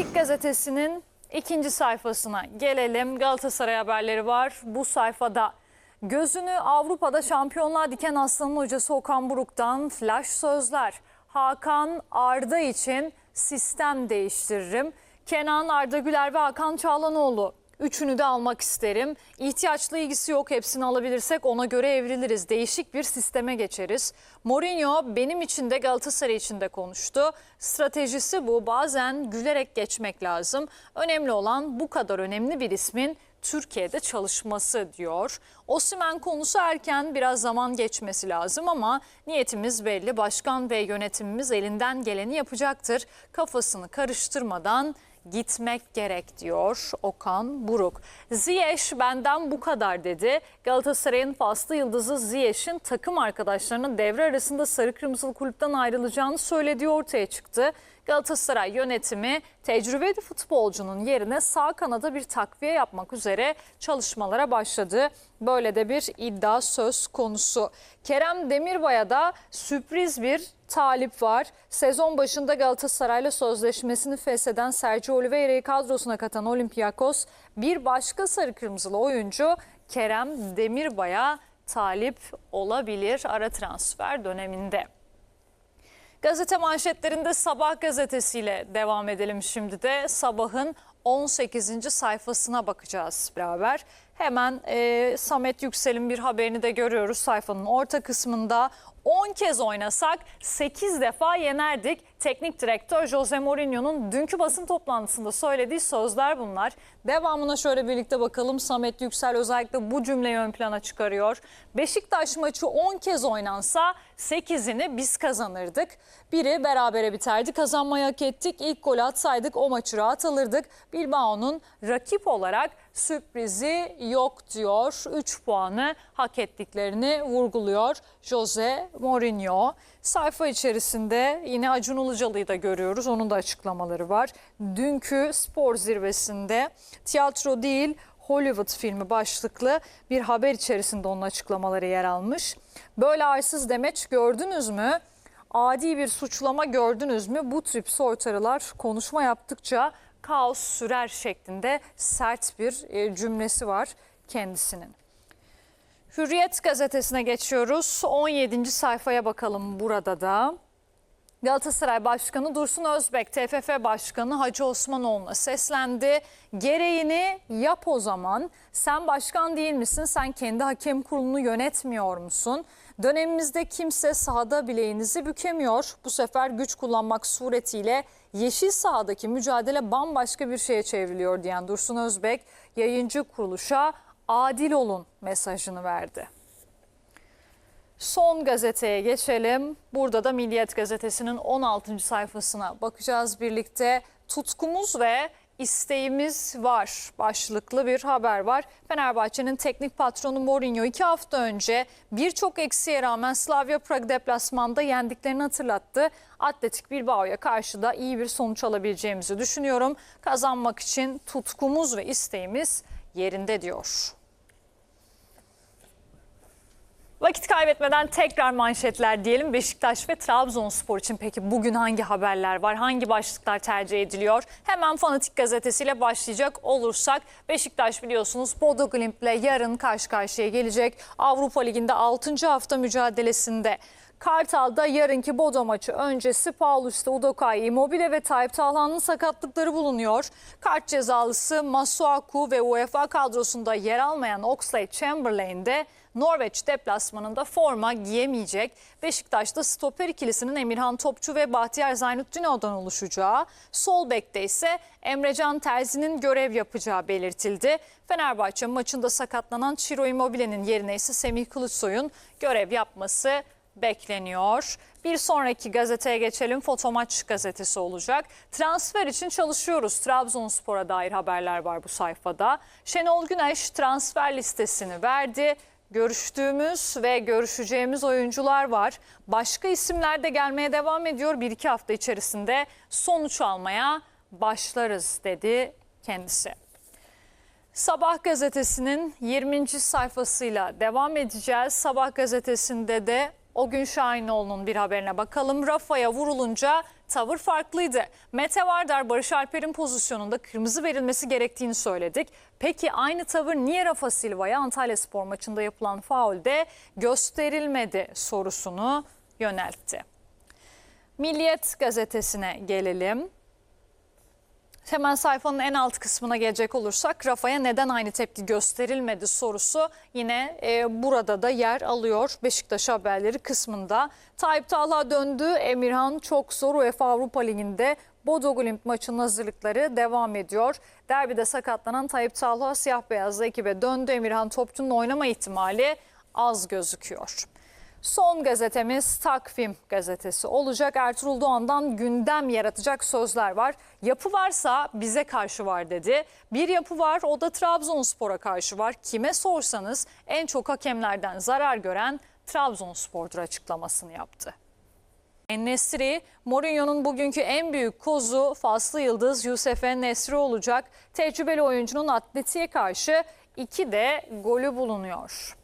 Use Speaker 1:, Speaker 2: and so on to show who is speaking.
Speaker 1: Fanatik gazetesinin ikinci sayfasına gelelim. Galatasaray haberleri var bu sayfada. Gözünü Avrupa'da şampiyonluğa diken Aslan'ın hocası Okan Buruk'tan flash sözler. Hakan Arda için sistem değiştiririm. Kenan Arda Güler ve Hakan Çağlanoğlu Üçünü de almak isterim. İhtiyaçla ilgisi yok. Hepsini alabilirsek ona göre evriliriz. Değişik bir sisteme geçeriz. Mourinho benim için de Galatasaray için de konuştu. Stratejisi bu. Bazen gülerek geçmek lazım. Önemli olan bu kadar önemli bir ismin Türkiye'de çalışması diyor. Osimhen konusu erken biraz zaman geçmesi lazım ama niyetimiz belli. Başkan ve yönetimimiz elinden geleni yapacaktır. Kafasını karıştırmadan gitmek gerek diyor Okan Buruk. Ziyech benden bu kadar dedi. Galatasaray'ın faslı yıldızı Ziyech'in takım arkadaşlarının devre arasında sarı kırmızılı kulüpten ayrılacağını söylediği ortaya çıktı. Galatasaray yönetimi tecrübeli futbolcunun yerine sağ kanada bir takviye yapmak üzere çalışmalara başladı. Böyle de bir iddia söz konusu. Kerem Demirbay'a da sürpriz bir talip var. Sezon başında Galatasaray'la sözleşmesini fesheden Sergio Oliveira'yı kadrosuna katan Olympiakos bir başka sarı kırmızılı oyuncu Kerem Demirbay'a talip olabilir ara transfer döneminde. Gazete manşetlerinde Sabah gazetesiyle devam edelim şimdi de. Sabah'ın 18. sayfasına bakacağız beraber. Hemen e, Samet Yüksel'in bir haberini de görüyoruz sayfanın orta kısmında. 10 kez oynasak 8 defa yenerdik. Teknik direktör Jose Mourinho'nun dünkü basın toplantısında söylediği sözler bunlar. Devamına şöyle birlikte bakalım. Samet Yüksel özellikle bu cümleyi ön plana çıkarıyor. Beşiktaş maçı 10 kez oynansa 8'ini biz kazanırdık. Biri berabere biterdi. Kazanmayı hak ettik. İlk golü atsaydık o maçı rahat alırdık. Bilbao'nun rakip olarak sürprizi yok diyor. 3 puanı hak ettiklerini vurguluyor Jose Mourinho. Sayfa içerisinde yine Acun Ilıcalı'yı da görüyoruz. Onun da açıklamaları var. Dünkü spor zirvesinde tiyatro değil Hollywood filmi başlıklı bir haber içerisinde onun açıklamaları yer almış. Böyle arsız demeç gördünüz mü? Adi bir suçlama gördünüz mü? Bu tip soytarılar konuşma yaptıkça kaos sürer şeklinde sert bir e, cümlesi var kendisinin. Hürriyet gazetesine geçiyoruz. 17. sayfaya bakalım burada da. Galatasaray Başkanı Dursun Özbek, TFF Başkanı Hacı Osmanoğlu'na seslendi. Gereğini yap o zaman. Sen başkan değil misin? Sen kendi hakem kurulunu yönetmiyor musun? Dönemimizde kimse sahada bileğinizi bükemiyor. Bu sefer güç kullanmak suretiyle yeşil sahadaki mücadele bambaşka bir şeye çevriliyor diyen Dursun Özbek yayıncı kuruluşa adil olun mesajını verdi. Son gazeteye geçelim. Burada da Milliyet gazetesinin 16. sayfasına bakacağız birlikte. Tutkumuz ve isteğimiz var başlıklı bir haber var. Fenerbahçe'nin teknik patronu Mourinho iki hafta önce birçok eksiğe rağmen Slavia Prag deplasmanda yendiklerini hatırlattı. Atletik Bilbao'ya karşı da iyi bir sonuç alabileceğimizi düşünüyorum. Kazanmak için tutkumuz ve isteğimiz yerinde diyor. Vakit kaybetmeden tekrar manşetler diyelim. Beşiktaş ve Trabzonspor için peki bugün hangi haberler var? Hangi başlıklar tercih ediliyor? Hemen Fanatik gazetesiyle başlayacak olursak Beşiktaş biliyorsunuz Bodo Glimt'le yarın karşı karşıya gelecek. Avrupa Ligi'nde 6. hafta mücadelesinde Kartal'da yarınki Bodo maçı öncesi Paulus'ta Udokai Immobile ve Tayyip Talhan'ın sakatlıkları bulunuyor. Kart cezalısı Masuaku ve UEFA kadrosunda yer almayan Oxlade Chamberlain de Norveç deplasmanında forma giyemeyecek. Beşiktaş'ta stoper ikilisinin Emirhan Topçu ve Bahtiyar Zaynuddinoğlu'dan oluşacağı, sol bekte ise Emrecan Terzi'nin görev yapacağı belirtildi. Fenerbahçe maçında sakatlanan Ciro Immobile'nin yerine ise Semih Kılıçsoy'un görev yapması bekleniyor. Bir sonraki gazeteye geçelim. Fotomaç gazetesi olacak. Transfer için çalışıyoruz. Trabzonspor'a dair haberler var bu sayfada. Şenol Güneş transfer listesini verdi. Görüştüğümüz ve görüşeceğimiz oyuncular var. Başka isimler de gelmeye devam ediyor. Bir iki hafta içerisinde sonuç almaya başlarız dedi kendisi. Sabah gazetesinin 20. sayfasıyla devam edeceğiz. Sabah gazetesinde de O gün Şahinoğlu'nun bir haberine bakalım. Rafa'ya vurulunca tavır farklıydı. Mete Vardar Barış Alper'in pozisyonunda kırmızı verilmesi gerektiğini söyledik. Peki aynı tavır niye Rafa Silva'ya Antalya Spor maçında yapılan faulde gösterilmedi sorusunu yöneltti. Milliyet gazetesine gelelim. Hemen sayfanın en alt kısmına gelecek olursak Rafa'ya neden aynı tepki gösterilmedi sorusu yine e, burada da yer alıyor Beşiktaş haberleri kısmında. Tayyip Talha döndü. Emirhan çok zor UEFA Avrupa Ligi'nde Bodo Glimt maçının hazırlıkları devam ediyor. Derbide sakatlanan Tayyip Talha siyah beyazlı ekibe döndü. Emirhan Topçu'nun oynama ihtimali az gözüküyor. Son gazetemiz Takvim gazetesi olacak. Ertuğrul Doğan'dan gündem yaratacak sözler var. Yapı varsa bize karşı var dedi. Bir yapı var o da Trabzonspor'a karşı var. Kime sorsanız en çok hakemlerden zarar gören Trabzonspor'dur açıklamasını yaptı. Nesri, Mourinho'nun bugünkü en büyük kozu faslı yıldız Yusuf Nesri olacak. Tecrübeli oyuncunun atletiğe karşı iki de golü bulunuyor.